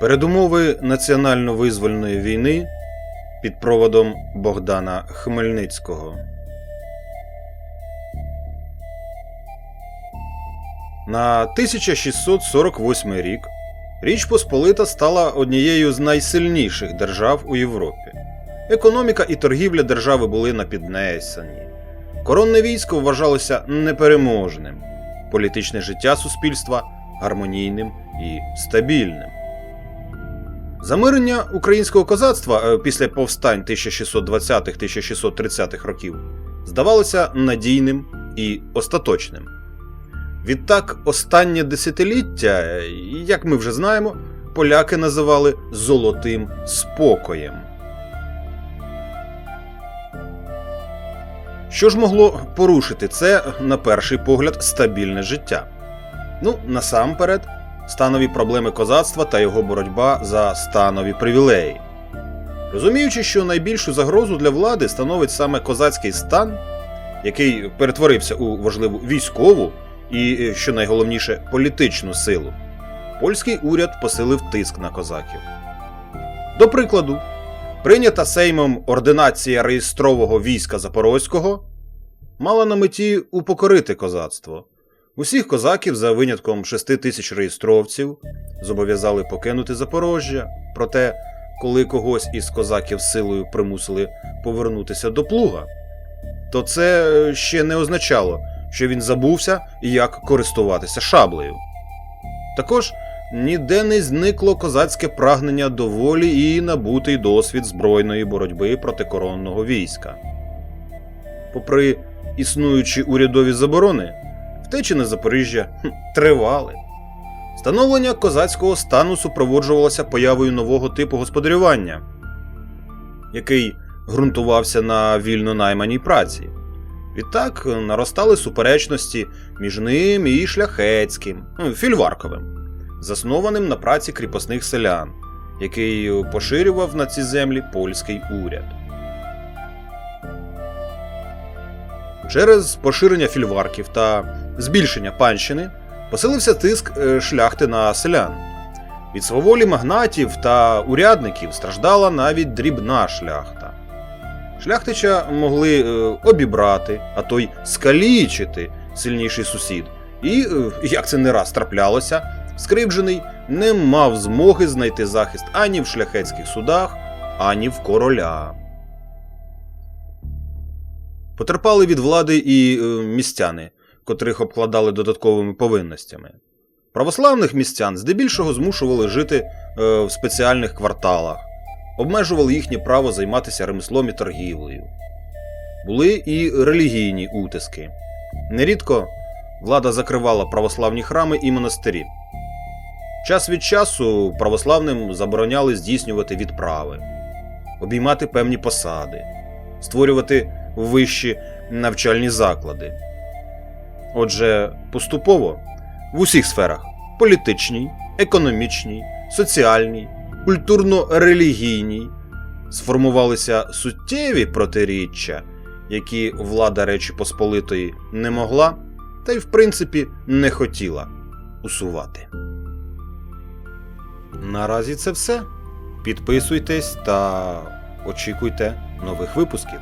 Передумови національно-визвольної війни під проводом Богдана Хмельницького. На 1648 рік Річ Посполита стала однією з найсильніших держав у Європі. Економіка і торгівля держави були на піднесенні. Коронне військо вважалося непереможним, політичне життя суспільства гармонійним і стабільним. Замирення українського козацтва е, після повстань 1620-1630 років здавалося надійним і остаточним. Відтак, останнє десятиліття, е, як ми вже знаємо, поляки називали золотим спокоєм. Що ж могло порушити це, на перший погляд, стабільне життя? Ну, насамперед, станові проблеми козацтва та його боротьба за станові привілеї. Розуміючи, що найбільшу загрозу для влади становить саме козацький стан, який перетворився у важливу військову і, що найголовніше, політичну силу, польський уряд посилив тиск на козаків. До прикладу, прийнята Сеймом ординація реєстрового війська Запорозького мала на меті упокорити козацтво. Усіх козаків, за винятком 6 тисяч реєстровців, зобов'язали покинути Запорожжя. Проте, коли когось із козаків силою примусили повернутися до плуга, то це ще не означало, що він забувся, як користуватися шаблею. Також ніде не зникло козацьке прагнення до волі і набутий досвід збройної боротьби проти коронного війська. Попри існуючі урядові заборони, втечі на Запоріжжя тривали. Становлення козацького стану супроводжувалося появою нового типу господарювання, який ґрунтувався на вільно найманій праці. Відтак наростали суперечності між ним і шляхетським, ну, фільварковим, заснованим на праці кріпосних селян, який поширював на ці землі польський уряд. Через поширення фільварків та збільшення панщини посилився тиск е, шляхти на селян. Від сваволі магнатів та урядників страждала навіть дрібна шляхта. Шляхтича могли е, обібрати, а то й скалічити сильніший сусід. І, е, як це не раз траплялося, скривджений не мав змоги знайти захист ані в шляхетських судах, ані в короля. Потерпали від влади і е, містяни, котрих обкладали додатковими повинностями. Православних містян здебільшого змушували жити е, в спеціальних кварталах, обмежували їхнє право займатися ремеслом і торгівлею. Були і релігійні утиски. Нерідко влада закривала православні храми і монастирі. Час від часу православним забороняли здійснювати відправи, обіймати певні посади, створювати вищі навчальні заклади. Отже, поступово в усіх сферах політичній, економічній, соціальній, культурно-релігійній сформувалися суттєві протиріччя, які влада Речі Посполитої не могла та й в принципі не хотіла усувати. Наразі це все. Підписуйтесь та очікуйте нових випусків.